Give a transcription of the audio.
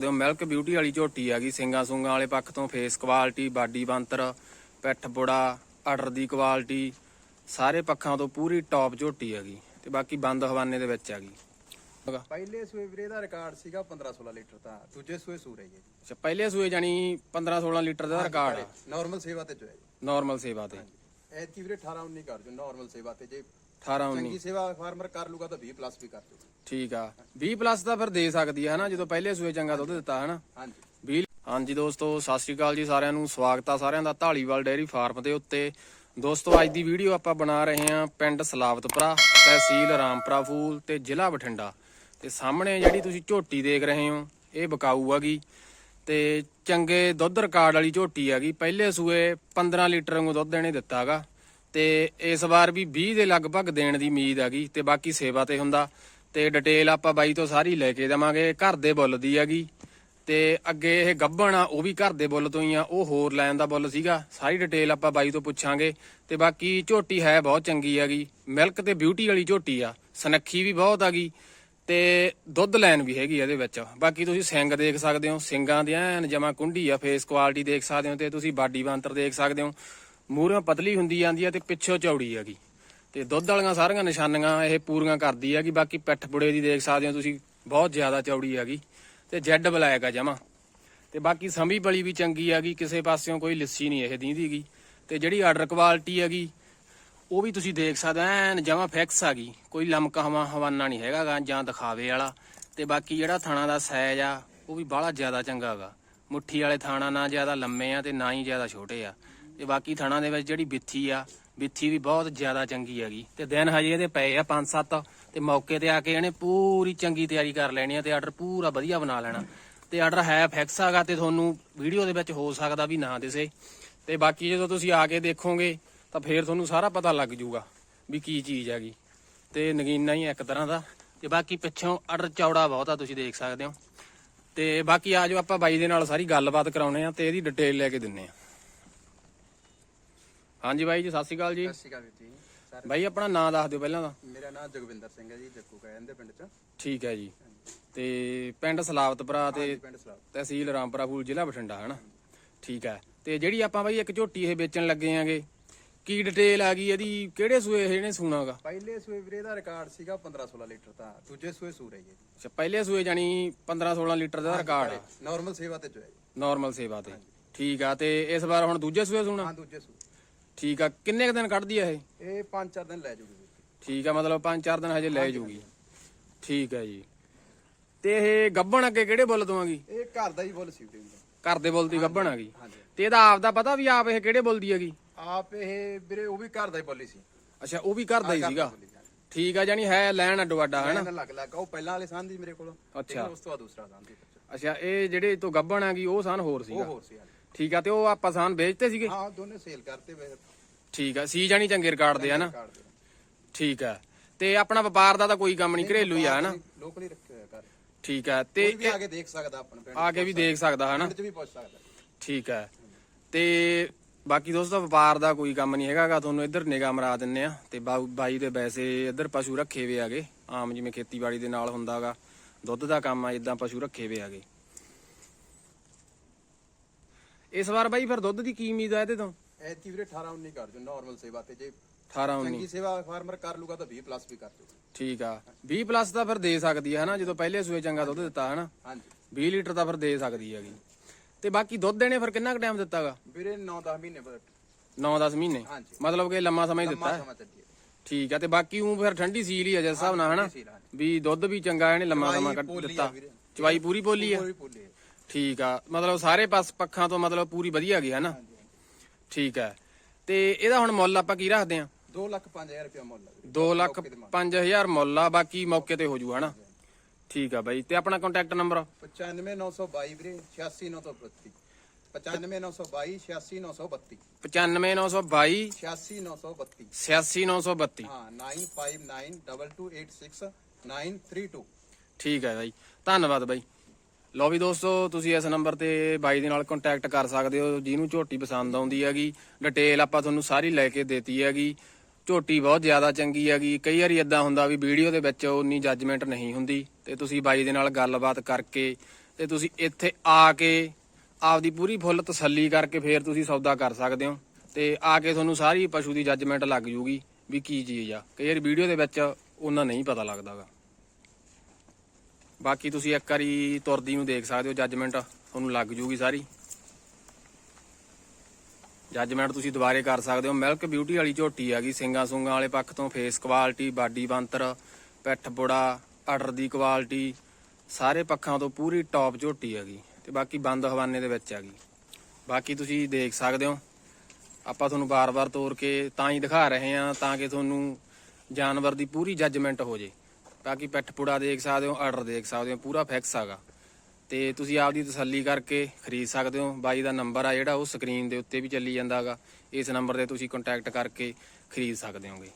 ਜੋ milk beauty ਵਾਲੀ ਝੋਟੀ ਹੈਗੀ ਸਿੰਗਾ ਸੁੰਗਾ ਵਾਲੇ ਪੱਖ ਤੋਂ ਫੇਸ ਕੁਆਲਿਟੀ ਬਾਡੀ ਬੰਤਰ ਪਿੱਠ ਬੁੜਾ ਆਰਡਰ ਦੀ ਕੁਆਲਿਟੀ ਸਾਰੇ ਪੱਖਾਂ ਤੋਂ ਪੂਰੀ ਟੌਪ ਝੋਟੀ ਹੈਗੀ ਤੇ ਬਾਕੀ ਬੰਦ ਹਵਾਨੇ ਦੇ ਵਿੱਚ ਹੈਗੀ ਹੈਗਾ। ਪਹਿਲੇ ਸੂਏ ਵੀਰੇ ਦਾ ਰਿਕਾਰਡ ਸੀਗਾ 15 16 ਲੀਟਰ ਦਾ ਦੂਜੇ ਸੂਏ ਸੂ ਰਹੀ ਹੈ ਅੱਛਾ ਪਹਿਲੇ ਸੂਏ ਜਾਨੀ 15 16 ਲੀਟਰ ਦਾ ਰਿਕਾਰਡ ਆ। ਨਾਰਮਲ ਸੇਵਾ ਤੇ ਜੋ ਹੈ ਜੀ। ਨਾਰਮਲ ਸੇਵਾ ਤੇ। ਐਤਕੀ ਵੀਰੇ 18 19 ਕਰ ਜੋ ਨਾਰਮਲ ਸੇਵਾ ਤੇ ਜੇ 18 19 ਚੰਗੀ ਸੇਵਾ ਫਾਰਮਰ ਕਰ ਲੂਗਾ ਤਾਂ 20 ਪਲੱਸ ਵੀ ਕਰ ਦੂਗਾ ਠੀਕ ਆ। 20 ਪਲੱਸ ਦਾ ਫਿਰ ਦੇ ਸਕਦੀ ਹੈ ਹਨਾ? ਜਦੋਂ ਪਹਿਲੇ ਸੂਏ ਚੰਗਾ ਦੁੱਧ ਦਿੱਤਾ ਹਨਾ? ਹਾਂਜੀ। 20 ਹਾਂਜੀ ਦੋਸਤੋ ਸਤਿ ਸ਼੍ਰੀ ਅਕਾਲ ਜੀ ਸਾਰਿਆਂ ਨੂੰ। ਸਵਾਗਤ ਆ ਸਾਰਿਆਂ ਦਾ ਢਾਲੀਵਾਲ ਡੇਅਰੀ ਫਾਰਮ ਦੇ ਉੱਤੇ। ਦੋਸਤੋ ਅੱਜ ਦੀ ਵੀਡੀਓ ਆਪਾਂ ਬਣਾ ਰਹੇ ਹਾਂ ਪਿੰਡ ਸਲਾਵਤਪੁਰਾ ਤਹਿਸੀਲ ਰਾਮਪੁਰਾ ਫੂਲ ਤੇ ਜ਼ਿਲ੍ਹਾ ਬਠਿੰਡਾ। ਤੇ ਸਾਹਮਣੇ ਜਿਹੜੀ ਤੁਸੀਂ ਝੋਟੀ ਦੇਖ ਰਹੇ ਹੋ ਇਹ ਬਕਾਊ ਹੈਗੀ ਤੇ ਚੰਗੇ ਦੁੱਧ ਰਿਕਾਰਡ ਵਾਲੀ ਝੋਟੀ ਹੈਗੀ ਪਹਿਲੇ ਸੂਏ 15 ਲੀਟਰ ਵਾਂਗੂ ਦੁੱਧ ਇਹਨੇ ਦਿੱਤਾ ਦਿੱਤਾਗਾ ਤੇ ਇਸ ਵਾਰ ਵੀ 20 ਦੇ ਲਗਭਗ ਦੇਣ ਦੀ ਉਮੀਦ ਹੈਗੀ ਤੇ ਬਾਕੀ ਸੇਵਾ ਤੇ ਹੁੰਦਾ। ਤੇ ਡਿਟੇਲ ਆਪਾਂ ਬਾਈ ਤੋਂ ਸਾਰੀ ਲੈ ਕੇ ਦੇਵਾਂਗੇ। ਘਰ ਦੇ ਬੁੱਲ ਦੀ ਹੈਗੀ ਤੇ ਅੱਗੇ ਇਹ ਗੱਬਣ ਆ, ਉਹ ਵੀ ਘਰ ਦੇ ਬੁੱਲ ਤੋਂ ਹੀ ਆ। ਉਹ ਹੋਰ ਲੈਣ ਦਾ ਬੁੱਲ ਸੀਗਾ। ਸਾਰੀ ਡਿਟੇਲ ਆਪਾਂ ਬਾਈ ਤੋਂ ਪੁੱਛਾਂਗੇ। ਤੇ ਬਾਕੀ ਝੋਟੀ ਹੈ ਬਹੁਤ ਚੰਗੀ ਹੈਗੀ ਮਿਲਕ ਤੇ ਬਿਊਟੀ ਵਾਲੀ ਝੋਟੀ ਆ। ਸਨੱਖੀ ਵੀ ਬਹੁਤ ਹੈਗੀ ਤੇ ਦੁੱਧ ਲੈਣ ਵੀ ਹੈਗੀ ਆ ਇਹਦੇ ਵਿੱਚ। ਬਾਕੀ ਤੁਸੀਂ ਸਿੰਗ ਦੇਖ ਸਕਦੇ ਹੋ, ਸਿੰਗਾਂ ਦੇ ਐਨ ਜਮਾ ਕੁੰਡੀ ਆ ਫੇਸ ਕੁਆਲਿਟੀ ਦੇਖ ਸਕਦੇ ਹੋ ਤੇ ਤੁਸੀਂ ਬਾਡੀ ਬਾਂਤਰ ਦੇਖ ਸਕਦੇ ਹੋ। ਮੂਹਰੋਂ ਪਤਲੀ ਹੁੰਦੀ ਜਾਂਦੀ ਆ ਤੇ ਪਿੱਛੋਂ ਚੌੜੀ ਹੈਗੀ। ਤੇ ਦੁੱਧ ਵਾਲੀਆਂ ਸਾਰੀਆਂ ਨਿਸ਼ਾਨੀਆਂ ਇਹ ਪੂਰੀਆਂ ਕਰਦੀ ਹੈਗੀ, ਬਾਕੀ ਪਿੱਠ ਬੁੜੇ ਦੀ ਦੇਖ ਸਕਦੇ ਹੋ ਤੁਸੀਂ, ਬਹੁਤ ਜ਼ਿਆਦਾ ਚੌੜੀ ਹੈਗੀ। ਤੇ ਜੈਡ ਬਲੈਕ ਆ ਜਮਾ। ਤੇ ਬਾਕੀ ਸਮੀ ਬਲੀ ਵੀ ਚੰਗੀ ਹੈਗੀ, ਕਿਸੇ ਪਾਸਿਓਂ ਕੋਈ ਲਿੱਸੀ ਨਹੀਂ ਇਹ ਦੀਂਦੀਗੀ ਤੇ ਜਿਹੜੀ ਆਰਡਰ ਕੁਆਲਿਟੀ ਹੈਗੀ ਉਹ ਵੀ ਤੁਸੀਂ ਦੇਖ ਸਕਦੇ ਹੋ, ਐਨ ਜਮਾ ਫਿਕਸ ਆ ਹੈਗੀ ਕੋਈ ਲਮਕਾ ਹਵਾ ਹਵਾਨਾ ਨਹੀਂ ਹੈਗਾ ਗਾ, ਜਾਂ ਦਿਖਾਵੇ ਵਾਲਾ। ਤੇ ਬਾਕੀ ਜਿਹੜਾ ਥਾਣਾ ਦਾ ਸਾਈਜ਼ ਆ, ਉਹ ਵੀ ਬਾਹਲਾ ਜ਼ਿਆਦਾ ਚੰਗਾ ਮੁੱਠੀ ਵਾਲੇ ਥਾਣਾ ਨਾ ਜ਼ਿਆਦਾ ਲੰਮੇ ਆ ਤੇ ਨਾ ਹੀ ਜ਼ਿਆਦਾ ਛੋਟੇ ਆ। ਤੇ ਬਾਕੀ ਥਾਣਾ ਦੇ ਵਿੱਚ ਜਿਹੜੀ ਬਿੱਥੀ ਆ ਬਿੱਥੀ ਵੀ ਬਹੁਤ ਜ਼ਿਆਦਾ ਚੰਗੀ ਹੈਗੀ। ਤੇ ਦਿਨ ਹਜੇ ਇਹਦੇ ਪਏ ਆ 5-7 ਤੇ ਮੌਕੇ ਤੇ ਆ ਕੇ ਇਹਨੇ ਪੂਰੀ ਚੰਗੀ ਤਿਆਰੀ ਕਰ ਲੈਣੀ ਆ ਤੇ ਆਰਡਰ ਪੂਰਾ ਵਧੀਆ ਬਣਾ ਲੈਣਾ। ਤੇ ਆਰਡਰ ਹੈ ਫਿਕਸ ਹੈਗਾ ਤੇ ਤੁਹਾਨੂੰ ਵੀਡੀਓ ਦੇ ਵਿੱਚ ਹੋ ਸਕਦਾ ਵੀ ਨਾ ਦਿਸੇ। ਤੇ ਬਾਕੀ ਜਦੋਂ ਤੁਸੀਂ ਆ ਕੇ ਦੇਖੋਗੇ ਤਾਂ ਫੇਰ ਤੁਹਾਨੂੰ ਸਾਰਾ ਪਤਾ ਲੱਗ ਜਾਊਗਾ ਵੀ ਕੀ ਚੀਜ਼ ਹੈਗੀ। ਤੇ ਨਗੀਨਾ ਹੀ ਇੱਕ ਤਰ੍ਹਾਂ ਦਾ। ਤੇ ਬਾਕੀ ਪਿੱਛੋਂ ਆਰਡਰ ਚੌੜਾ ਬਹੁਤ ਆ ਤੁਸੀਂ ਦੇਖ ਸਕਦੇ ਹੋ। ਤੇ ਬਾਕੀ ਆ ਜਾਓ ਆਪਾਂ ਬਾਈ ਦੇ ਨਾਲ ਸਾਰੀ ਗੱਲਬਾਤ ਕਰਾਉਣੇ ਆ ਤੇ ਇਹਦੀ ਡਿਟੇਲ ਲੈ ਕੇ ਦਿੰਨੇ ਆ। ਹਾਂਜੀ ਬਾਈ ਜੀ ਸਤਿ ਸ਼੍ਰੀ ਅਕਾਲ ਜੀ। ਸਤਿ ਸ਼੍ਰੀ ਅਕਾਲ ਜੀ। ਸਰ ਬਾਈ ਆਪਣਾ ਨਾਮ ਦੱਸ ਦਿਓ ਪਹਿਲਾਂ ਤਾਂ। ਮੇਰਾ ਨਾਮ ਜਗਵਿੰਦਰ ਸਿੰਘ ਹੈ ਜੀ ਜੱਕੂ ਕਹਿੰਦੇ ਪਿੰਡ ਚ। ਠੀਕ ਹੈ ਜੀ। ਤੇ ਪਿੰਡ ਸਲਾਵਤਪੁਰਾ ਤੇ ਤਹਿਸੀਲ ਰਾਮਪੁਰਾ ਫੂਲ ਜ਼ਿਲ੍ਹਾ ਬਠਿੰਡਾ ਹਨਾ? ਠੀਕ ਹੈ। ਤੇ ਜਿਹੜੀ ਆਪਾਂ ਬਾਈ ਇੱਕ ਝੋਟੀ ਇਹ ਵੇਚਣ ਲੱਗੇ ਆਂਗੇ ਕੀ ਡਿਟੇਲ ਆ ਗਈ ਇਹਦੀ? ਕਿਹੜੇ ਸੂਏ ਇਹ ਇਹਨੇ ਸੂਣਾਗਾ? ਪਹਿਲੇ ਸੂਏ ਵੀਰੇ ਦਾ ਰਿਕਾਰਡ ਸੀਗਾ 15 16 ਲੀਟਰ ਦਾ ਦੂਜੇ ਸੂਏ ਸੂ ਰਹੀ ਹੈ ਜੀ। ਅੱਛਾ ਪਹਿਲੇ ਸੂਏ ਜਾਨੀ 15 16 ਲੀਟਰ ਦਾ ਰਿਕਾਰਡ ਆ। ਨਾਰਮਲ ਸੇਵਾ ਤੇ ਹੈ ਜੀ। ਨਾਰਮਲ ਸੇਵਾ ਤੇ। ਠੀਕ ਆ ਤੇ ਇਸ ਵਾਰ ਹੁਣ ਦੂਜੇ ਸੂਏ ਸੂਣਾ? ਹਾਂ ਦੂਜੇ ਸੂਏ। ਠੀਕ ਆ ਕਿੰਨੇ ਕੁ ਦਿਨ ਕੱਢਦੀ ਆ ਇਹ? ਇਹ 5-4 ਦਿਨ ਲੈ ਜੂਗੀ। ਠੀਕ ਆ ਮਤਲਬ 5-4 ਦਿਨ ਹਜੇ ਲੈ ਜੂਗੀ। ਠੀਕ ਆ ਜੀ। ਤੇ ਇਹ ਗੱਬਣ ਅੱਗੇ ਕਿਹੜੇ ਬੁੱਲ ਆਗੀ ਇਹ ਘਰ ਦਾ ਹੀ ਬੋਲ ਸੀ ਵੀਰੇ। ਘਰ ਦੇ ਬੁੱਲ ਦੀ ਗੱਬਣ ਆਗੀ ਹਾਂਜੀ। ਤੇ ਇਹਦਾ ਆਪ ਦਾ ਪਤਾ ਵੀ ਆਪ ਇਹ ਕਿਹੜੇ ਬੁੱਲ ਦੀ ਹੈਗੀ? ਆਪ ਇਹ ਵੀਰੇ ਉਹ ਵੀ ਘਰ ਦਾ ਹੀ ਬੋਲੀ ਸੀ ਅੱਛਾ ਉਹ ਵੀ ਘਰ ਦਾ ਹੀ ਸੀਗਾ। ਠੀਕ ਆ ਜਾਨੀ ਹੈ ਲੈਣ ਅੱਡੋ ਅੱਡਾ ਹਨਾ? ਇਹਨਾਂ ਲੱਗ ਲੱਗ ਉਹ ਪਹਿਲਾਂ ਵਾਲੇ ਦੀ ਮੇਰੇ ਕੋਲ। ਅੱਛਾ। ਉਸ ਤੋਂ ਬਾਅਦ ਦੂਸਰਾ ਸੰਦ ਸੀ ਅੱਛਾ ਇਹ ਜਿਹੜੇ ਤੋਂ ਗੱਬਣ ਆਗੀ ਉਹ ਸਨ ਹੋਰ ਉਹ ਸੀਗਾ ਹੋਰ ਸੀ। ਠੀਕ ਆ ਤੇ ਉਹ ਆਪਾਂ ਸਾਨ ਵੇਚਤੇ ਸੀਗੇ? ਹਾਂ ਦੋਨੇ ਸੇਲ ਕਰਤੇ ਵੇ ਠੀਕ ਆ ਸੀ ਜਾਨੀ ਚੰਗੇ ਰਿਕਾਰਡ ਦੇ ਹਨਾ? ਠੀਕ ਆ। ਤੇ ਆਪਣਾ ਵਪਾਰ ਦਾ ਤਾਂ ਕੋਈ ਕੰਮ ਨਹੀਂ ਘਰੇਲੂ ਹੀ ਆ ਹਨਾ? ਲੋਕਲ ਹੀ ਰੱਖਿਆ ਘਰ। ਠੀਕ ਆ ਕੋਈ ਤੇ ਵੀ ਆ ਕੇ ਦੇਖ ਸਕਦਾ ਆਪਣੇ ਪਿੰਡ ਆ ਕੇ ਵੀ ਦੇਖ ਸਕਦਾ ਹਨਾ? ਪਿੰਡ ਚ ਵੀ ਪੁੱਛ ਸਕਦਾ। ਠੀਕ ਹੈ ਤੇ ਬਾਕੀ ਦੋਸਤੋ ਵਪਾਰ ਦਾ ਕੋਈ ਕੰਮ ਨਹੀਂ ਹੈਗਾਗਾ ਤੁਹਾਨੂੰ ਇੱਧਰ ਨਿਗਾਹ ਮਰਾ ਦਿੰਨੇ ਆ। ਤੇ ਬਾਈ ਦੇ ਵੈਸੇ ਇੱਧਰ ਪਸ਼ੂ ਰੱਖੇ ਵੇ ਆਗੇ। ਆਮ ਜਿਵੇਂ ਖੇਤੀਬਾੜੀ ਦੇ ਨਾਲ ਹੁੰਦਾਗਾ ਦੁੱਧ ਦਾ ਕੰਮ ਆ ਇਦਾਂ ਪਸ਼ੂ ਰੱਖੇ ਵੇ ਆਗੇ। ਇਸ ਵਾਰ ਬਾਈ ਫਿਰ ਦੁੱਧ ਦੀ ਕੀ ਉਮੀਦ ਆ ਇਹਦੇ ਤੋਂ? ਐਤਕੀ ਵੀਰੇ 18 19 ਕਰ ਜੋ ਨਾਰਮਲ ਸੇਵਾ ਤੇ ਜੇ 18 19 ਚੰਗੀ ਸੇਵਾ ਫਾਰਮਰ ਕਰ ਲੂਗਾ ਤਾਂ 20 ਪਲੱਸ ਵੀ ਕਰ ਦੂਗਾ ਠੀਕ ਆ। 20 ਪਲੱਸ ਦਾ ਫਿਰ ਦੇ ਸਕਦੀ ਹੈ ਹਨਾ? ਜਦੋਂ ਪਹਿਲੇ ਸੂਏ ਚੰਗਾ ਦੁੱਧ ਦਿੱਤਾ ਹਨਾ? ਹਾਂਜੀ। 20 ਲੀਟਰ ਦਾ ਫਿਰ ਦੇ ਸਕਦੀ ਹੈਗੀ। ਤੇ ਬਾਕੀ ਦੁੱਧ ਦੇਣੇ ਫਿਰ ਕਿੰਨਾ ਕੁ ਟਾਈਮ ਦਿੱਤਾਗਾ ਵੀਰੇ 9-10 ਮਹੀਨੇ ਬਾਅਦ 9-10 ਮਹੀਨੇ ਹਾਂਜੀ। ਮਤਲਬ ਕਿ ਲੰਮਾ ਸਮਾਂ ਹੀ ਦਿੱਤਾ ਲੰਮਾ ਹੈ। ਸਮਾਂ ਠੀਕ ਆ ਤੇ ਬਾਕੀ ਉਹ ਫਿਰ ਠੰਡੀ ਸੀਲ ਹੀ ਆ ਜਿਸ ਹਿਸਾਬ ਨਾਲ ਹਨਾ ਸੀਲ ਆ। ਵੀ ਦੁੱਧ ਵੀ ਚੰਗਾ ਇਹਨੇ ਲੰਮਾ ਚਵਾਈ ਸਮਾਂ ਕੱਢ ਪੋਲੀ ਆ ਦਿੱਤਾ ਵੀਰੇ। ਚਵਾਈ ਪੂਰੀ ਬੋਲੀ ਆ ਪੂਰੀ ਪੂਰੀ ਹੈ। ਠੀਕ ਆ ਮਤਲਬ ਸਾਰੇ ਪਾਸ ਪੱਖਾਂ ਤੋਂ ਮਤਲਬ ਪੂਰੀ ਵਧੀਆ ਗਈ ਹਨਾ ਹਾਂਜੀ ਠੀਕ ਆ ਤੇ ਇਹਦਾ ਹੁਣ ਮੁੱਲ ਆਪਾਂ ਕੀ ਰੱਖਦੇ ਆ 2 ਲੱਖ 5000 ਰੁਪਏ ਮੁੱਲ ਵੀਰੇ। 2 ਲੱਖ ਮੌਕੇ ਤੇ ਮੰਗ। 5000 ਮੁੱਲ ਆ ਬਾਕੀ ਮੌਕੇ ਤੇ ਹੋ ਜੂ ਹਨਾ ਠੀਕ ਆ ਬਾਈ ਤੇ ਆਪਣਾ ਕੰਟੈਕਟ ਨੰਬਰ 95922 ਵੀਰੇ 86932 95922 86932 95922 86932 86932 ਹਾਂ 9592286932 ਠੀਕ ਹੈ ਬਾਈ ਧੰਨਵਾਦ ਬਾਈ। ਲਓ ਵੀ ਦੋਸਤੋ ਤੁਸੀਂ ਇਸ ਨੰਬਰ ਤੇ ਬਾਈ ਦੇ ਨਾਲ ਕੰਟੈਕਟ ਕਰ ਸਕਦੇ ਹੋ ਜਿਹਨੂੰ ਝੋਟੀ ਪਸੰਦ ਆਉਂਦੀ ਹੈਗੀ। ਡਿਟੇਲ ਆਪਾਂ ਤੁਹਾਨੂੰ ਸਾਰੀ ਲੈ ਕੇ ਦੇਤੀ ਹੈਗੀ। ਝੋਟੀ ਬਹੁਤ ਜ਼ਿਆਦਾ ਚੰਗੀ ਹੈਗੀ। ਕਈ ਵਾਰੀ ਇਦਾਂ ਹੁੰਦਾ ਵੀ ਵੀਡੀਓ ਦੇ ਵਿੱਚ ਉਨੀ ਜੱਜਮੈਂਟ ਨਹੀਂ ਹੁੰਦੀ। ਤੇ ਤੁਸੀਂ ਬਾਈ ਦੇ ਨਾਲ ਗੱਲਬਾਤ ਕਰਕੇ ਤੇ ਤੁਸੀਂ ਇੱਥੇ ਆ ਕੇ ਆਪਦੀ ਪੂਰੀ ਫੁੱਲ ਤਸੱਲੀ ਕਰਕੇ ਫੇਰ ਤੁਸੀਂ ਸੌਦਾ ਕਰ ਸਕਦੇ ਹੋ ਤੇ ਆ ਕੇ ਤੁਹਾਨੂੰ ਸਾਰੀ ਪਸ਼ੂ ਦੀ ਜੱਜਮੈਂਟ ਲੱਗ ਜੂਗੀ ਵੀ ਕੀ ਚੀਜ਼ ਆ। ਕਈ ਵਾਰੀ ਵੀਡੀਓ ਦੇ ਵਿੱਚ ਉਹਨਾਂ ਨਹੀਂ ਪਤਾ ਲੱਗਦਾਗਾ। ਬਾਕੀ ਤੁਸੀਂ ਇੱਕ ਵਾਰੀ ਤੁਰਦੀ ਨੂੰ ਦੇਖ ਸਕਦੇ ਹੋ ਜੱਜਮੈਂਟ ਤੁਹਾਨੂੰ ਲੱਗ ਜੂਗੀ ਸਾਰੀ। ਜੱਜਮੈਂਟ ਤੁਸੀਂ ਦੁਬਾਰੇ ਕਰ ਸਕਦੇ ਹੋ। ਮਿਲਕ ਬਿਊਟੀ ਵਾਲੀ ਝੋਟੀ ਹੈਗੀ ਸਿੰਗਾ ਸੁੰਗਾ ਵਾਲੇ ਪੱਖ ਤੋਂ ਫੇਸ ਕੁਆਲਿਟੀ ਬਾਡੀ ਬੰਤਰ ਪਿੱਠ ਬੁੜਾ ਆਰਡਰ ਦੀ ਕੁਆਲਿਟੀ ਸਾਰੇ ਪੱਖਾਂ ਤੋਂ ਪੂਰੀ ਟੌਪ ਝੋਟੀ ਹੈਗੀ ਤੇ ਬਾਕੀ ਬੰਦ ਹਵਾਨੇ ਦੇ ਵਿੱਚ ਹੈਗੀ। ਬਾਕੀ ਤੁਸੀਂ ਦੇਖ ਸਕਦੇ ਹੋ। ਆਪਾਂ ਤੁਹਾਨੂੰ ਬਾਰ-ਬਾਰ ਤੋਰ ਕੇ ਤਾਂ ਹੀ ਦਿਖਾ ਰਹੇ ਹਾਂ ਤਾਂ ਕਿ ਤੁਹਾਨੂੰ ਜਾਨਵਰ ਦੀ ਪੂਰੀ ਜੱਜਮੈਂਟ ਹੋ ਜੇ। ਬਾਕੀ ਪਿੱਠ ਪੁੜਾ ਦੇਖ ਸਕਦੇ ਹੋ, ਆਰਡਰ ਦੇਖ ਸਕਦੇ ਹੋ, ਪੂਰਾ ਫਿਕਸ ਹੈਗਾ। ਤੇ ਤੁਸੀਂ ਆਪਦੀ ਤਸੱਲੀ ਕਰਕੇ ਖਰੀਦ ਸਕਦੇ ਹੋ। ਬਾਈ ਦਾ ਨੰਬਰ ਆ ਜਿਹੜਾ, ਉਹ ਸਕਰੀਨ ਦੇ ਉੱਤੇ ਵੀ ਚੱਲੀ ਜਾਂਦਾ ਹੈਗਾ। ਇਸ ਨੰਬਰ ਤੇ ਤੁਸੀਂ ਕੰਟੈਕਟ ਕਰਕੇ ਖਰੀਦ ਸਕਦੇ ਹੋਗੇ।